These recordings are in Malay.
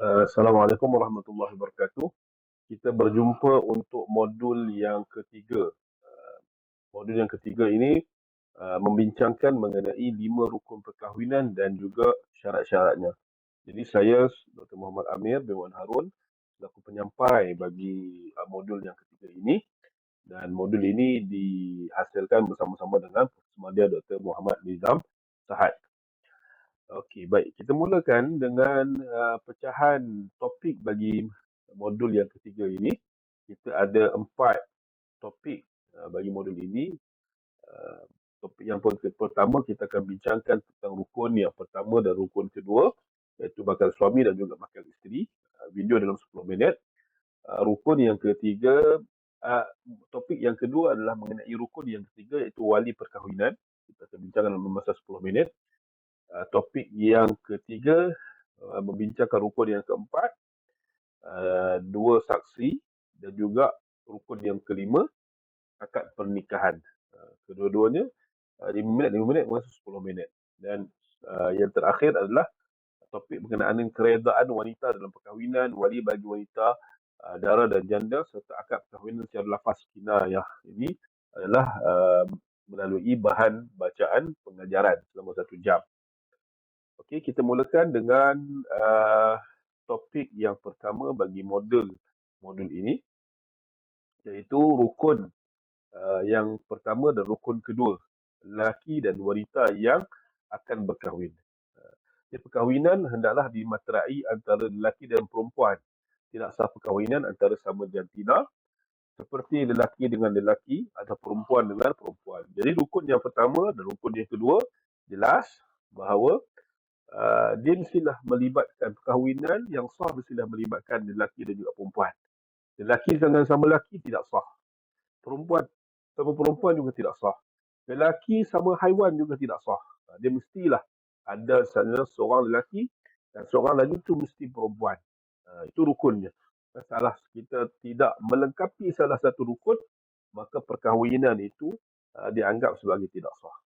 Uh, Assalamualaikum warahmatullahi wabarakatuh. Kita berjumpa untuk modul yang ketiga. Uh, modul yang ketiga ini uh, membincangkan mengenai lima rukun perkahwinan dan juga syarat-syaratnya. Jadi saya Dr. Muhammad Amir bin Wan Harun selaku penyampai bagi modul yang ketiga ini dan modul ini dihasilkan bersama-sama dengan Semadia Dr. Muhammad Nizam Sahad. Okey, baik. Kita mulakan dengan uh, pecahan topik bagi modul yang ketiga ini. Kita ada empat topik uh, bagi modul ini. Uh, topik yang pertama kita akan bincangkan tentang rukun yang pertama dan rukun kedua iaitu bakal suami dan juga bakal isteri. Uh, video dalam 10 minit. Uh, rukun yang ketiga, uh, topik yang kedua adalah mengenai rukun yang ketiga iaitu wali perkahwinan. Kita akan bincangkan dalam masa 10 minit. Uh, topik yang ketiga uh, membincangkan rukun yang keempat, uh, dua saksi dan juga rukun yang kelima akad pernikahan. Uh, kedua-duanya uh, 5 minit, 5 minit masuk 10 minit. Dan uh, yang terakhir adalah topik berkenaan keredaan wanita dalam perkahwinan, wali bagi wanita uh, dara dan janda serta akad perkahwinan secara lafaz kinayah. Ini adalah uh, melalui bahan bacaan pengajaran selama satu jam. Okey, kita mulakan dengan uh, topik yang pertama bagi modul modul ini iaitu rukun uh, yang pertama dan rukun kedua lelaki dan wanita yang akan berkahwin. Uh, perkahwinan hendaklah dimaterai antara lelaki dan perempuan. Tidak sah perkahwinan antara sama jantina seperti lelaki dengan lelaki atau perempuan dengan perempuan. Jadi rukun yang pertama dan rukun yang kedua jelas bahawa uh, dia mestilah melibatkan perkahwinan yang sah mestilah melibatkan lelaki dan juga perempuan. Lelaki dengan sama lelaki tidak sah. Perempuan sama perempuan juga tidak sah. Lelaki sama haiwan juga tidak sah. Uh, dia mestilah ada seorang lelaki dan seorang lagi itu mesti perempuan. Uh, itu rukunnya. Salah kita tidak melengkapi salah satu rukun, maka perkahwinan itu dianggap sebagai tidak sah.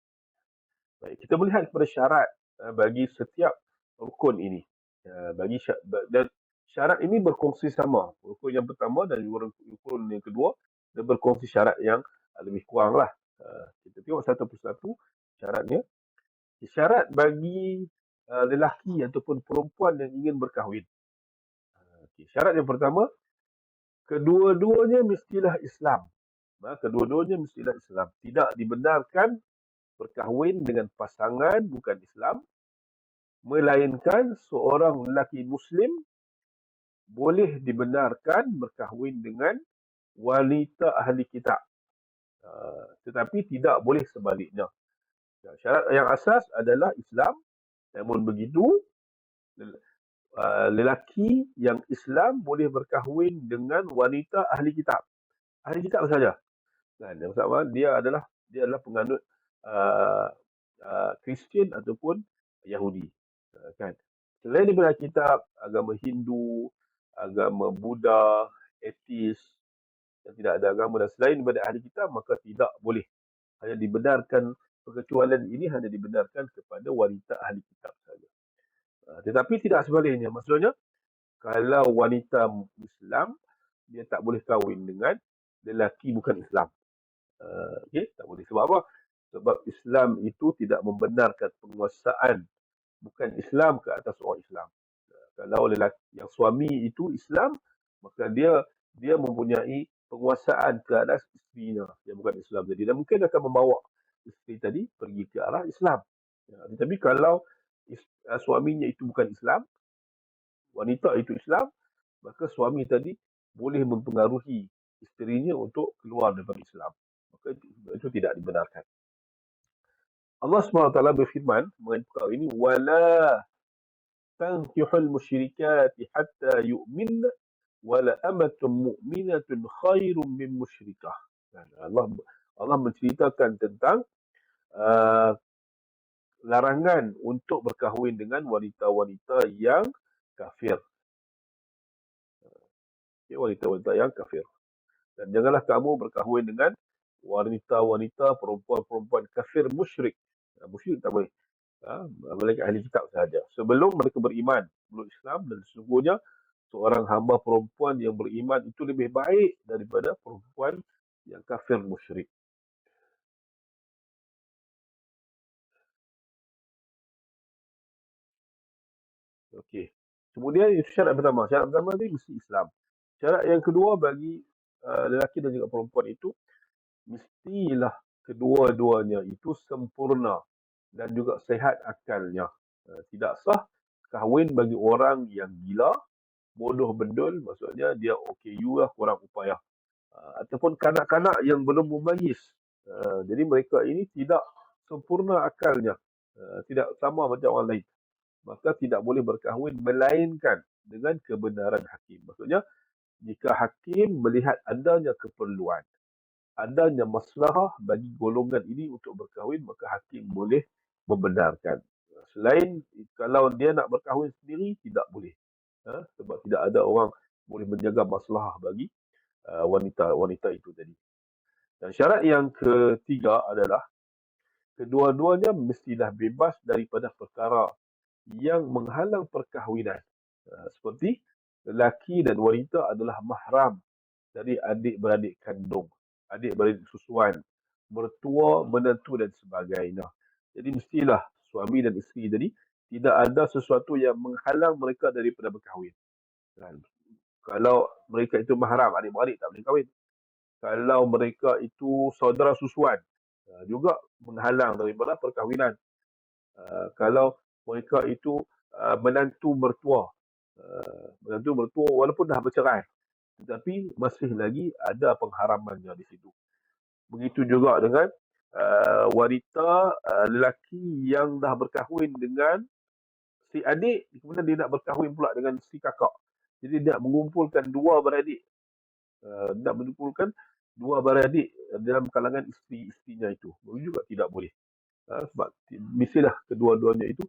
Baik, kita melihat kepada syarat bagi setiap rukun ini. Eh, bagi dan syarat ini berkongsi sama. Rukun yang pertama dan rukun yang kedua dia berkongsi syarat yang lebih kurang lah. Eh, kita tengok satu persatu syaratnya. Syarat bagi lelaki ataupun perempuan yang ingin berkahwin. Syarat yang pertama, kedua-duanya mestilah Islam. Kedua-duanya mestilah Islam. Tidak dibenarkan berkahwin dengan pasangan bukan Islam melainkan seorang lelaki muslim boleh dibenarkan berkahwin dengan wanita ahli kitab. Uh, tetapi tidak boleh sebaliknya. Syarat yang asas adalah Islam. Namun begitu uh, lelaki yang Islam boleh berkahwin dengan wanita ahli kitab. Ahli kitab saja. Kan maksudnya dia adalah dia adalah penganut uh, uh, Kristian ataupun Yahudi. uh, kan. Selain daripada kitab agama Hindu agama Buddha etis yang tidak ada agama dan selain daripada ahli kitab maka tidak boleh. Hanya dibenarkan perkecualian ini hanya dibenarkan kepada wanita ahli kitab saja uh, tetapi tidak sebaliknya. Maksudnya kalau wanita Islam dia tak boleh kahwin dengan lelaki bukan Islam. Uh, okey tak boleh. Sebab apa? Sebab Islam itu tidak membenarkan penguasaan bukan Islam ke atas orang Islam. Kalau lelaki yang suami itu Islam, maka dia dia mempunyai penguasaan ke atas isterinya yang bukan Islam jadi dan mungkin akan membawa isteri tadi pergi ke arah Islam. Ya, tetapi kalau uh, suaminya itu bukan Islam, wanita itu Islam, maka suami tadi boleh mempengaruhi isterinya untuk keluar daripada Islam. Maka itu, itu tidak dibenarkan. Allah SWT berfirman mengenai perkara ini wala tankihul musyrikati hatta yu'min wala amatum mu'minatun khairum min musyrikah. Allah Allah menceritakan tentang uh, larangan untuk berkahwin dengan wanita-wanita yang kafir. Okay, wanita-wanita yang kafir. Dan janganlah kamu berkahwin dengan wanita-wanita perempuan-perempuan kafir musyrik musyrik tak boleh. Ha, malaikat ahli kitab sahaja. Sebelum mereka beriman, belum Islam dan sesungguhnya seorang hamba perempuan yang beriman itu lebih baik daripada perempuan yang kafir musyrik. Okey. Kemudian itu syarat pertama. Syarat pertama ni mesti Islam. Syarat yang kedua bagi uh, lelaki dan juga perempuan itu mestilah kedua-duanya itu sempurna dan juga sehat akalnya. Uh, tidak sah kahwin bagi orang yang gila, bodoh bedul, maksudnya dia OKU lah, kurang upaya. Uh, ataupun kanak-kanak yang belum memayis. Uh, jadi mereka ini tidak sempurna akalnya. Tidak sama macam orang lain maka tidak boleh berkahwin melainkan dengan kebenaran hakim. Maksudnya, jika hakim melihat adanya keperluan, adanya masalah bagi golongan ini untuk berkahwin, maka hakim boleh membenarkan. Selain kalau dia nak berkahwin sendiri, tidak boleh. Ha? Sebab tidak ada orang boleh menjaga masalah bagi uh, wanita wanita itu tadi. Dan syarat yang ketiga adalah kedua-duanya mestilah bebas daripada perkara yang menghalang perkahwinan. Uh, seperti lelaki dan wanita adalah mahram dari adik-beradik kandung, adik-beradik susuan, mertua, menantu dan sebagainya. Jadi mestilah suami dan isteri tadi tidak ada sesuatu yang menghalang mereka daripada berkahwin. Dan kalau mereka itu mahram, adik-beradik tak boleh kahwin. Kalau mereka itu saudara susuan, uh, juga menghalang daripada perkahwinan. Uh, kalau mereka itu uh, menantu mertua. Menantu mertua walaupun dah bercerai. Tetapi masih lagi ada pengharamannya di situ. Begitu juga dengan uh, wanita uh, lelaki yang dah berkahwin dengan si adik, kemudian dia nak berkahwin pula dengan si kakak. Jadi dia nak mengumpulkan dua beradik. Uh, nak mengumpulkan dua beradik dalam kalangan isteri-isterinya itu. Juga tidak boleh. Uh, sebab mestilah kedua-duanya itu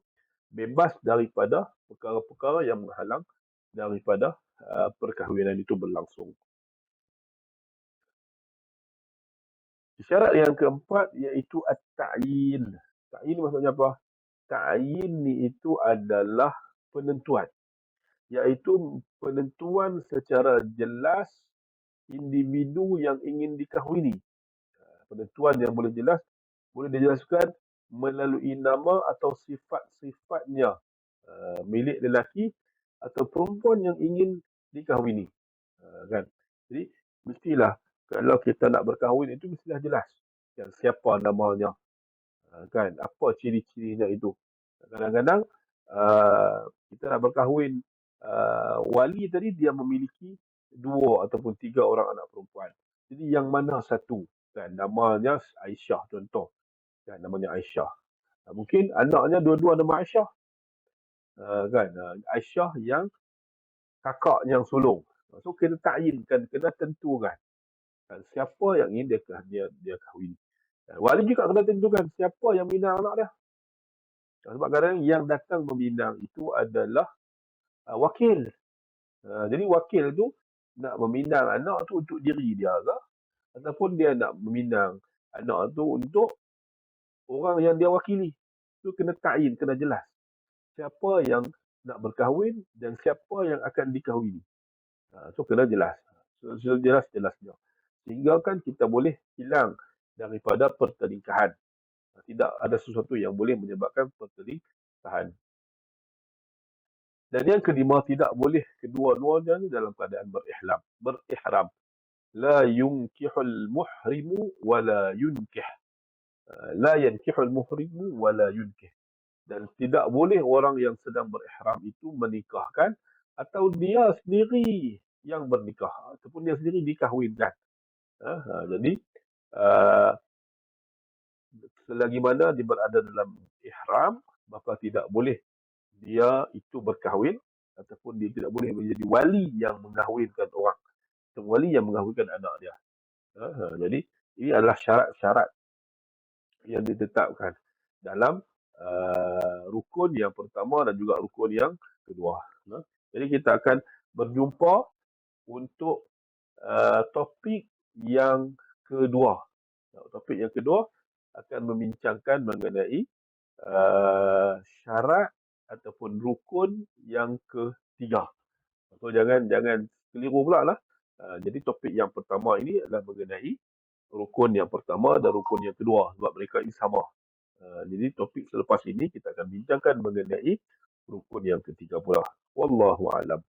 bebas daripada perkara-perkara yang menghalang daripada uh, perkahwinan itu berlangsung. Syarat yang keempat iaitu at-ta'yin. Ta'yin maksudnya apa? Ta'yin ni itu adalah penentuan. Iaitu penentuan secara jelas individu yang ingin dikahwini. Uh, penentuan yang boleh jelas, boleh dijelaskan melalui nama atau sifat-sifatnya uh, milik lelaki atau perempuan yang ingin dikahwini uh, kan jadi mestilah kalau kita nak berkahwin itu mestilah jelas yang siapa namanya uh, kan? Apa ciri-cirinya itu? Kadang-kadang uh, kita nak berkahwin uh, wali tadi dia memiliki dua ataupun tiga orang anak perempuan. Jadi yang mana satu? Kan? Namanya Aisyah contoh. Kan? Namanya Aisyah. Mungkin anaknya dua-dua nama Aisyah. Uh, kan? Uh, Aisyah yang kakak yang sulung. So kena takyinkan, kena tentukan. kan siapa yang ingin dia dia dia kahwin. Wali juga kena tentukan siapa yang minang anak dia. Sebab kadang yang datang meminang itu adalah uh, wakil. Uh, jadi wakil tu nak meminang anak tu untuk diri dia ke ataupun dia nak meminang anak tu untuk orang yang dia wakili. Itu kena ta'in, kena jelas. Siapa yang nak berkahwin dan siapa yang akan dikahwini. Ha, so kena jelas. So, so jelas-jelasnya. Sehingga kan kita boleh hilang daripada pertelingkahan. Ha, tidak ada sesuatu yang boleh menyebabkan pertelingkahan. Dan yang kelima, tidak boleh kedua-duanya dalam keadaan berihram. Berihram. La yunkihul muhrimu wa la yunkih la yankihul muhrimu wa la yunkih dan tidak boleh orang yang sedang berihram itu menikahkan atau dia sendiri yang bernikah ataupun dia sendiri dikahwinkan ha, ha, jadi uh, selagi mana dia berada dalam ihram maka tidak boleh dia itu berkahwin ataupun dia tidak boleh menjadi wali yang mengahwinkan orang atau wali yang mengahwinkan anak dia ha, ha, jadi ini adalah syarat-syarat yang ditetapkan dalam uh, rukun yang pertama dan juga rukun yang kedua. Nah, jadi kita akan berjumpa untuk uh, topik yang kedua. Topik yang kedua akan membincangkan mengenai uh, syarat ataupun rukun yang ketiga. So jangan jangan keliru pula lah. Uh, jadi topik yang pertama ini adalah mengenai rukun yang pertama dan rukun yang kedua sebab mereka ini sama. Uh, jadi topik selepas ini kita akan bincangkan mengenai rukun yang ketiga pula. Wallahu alam.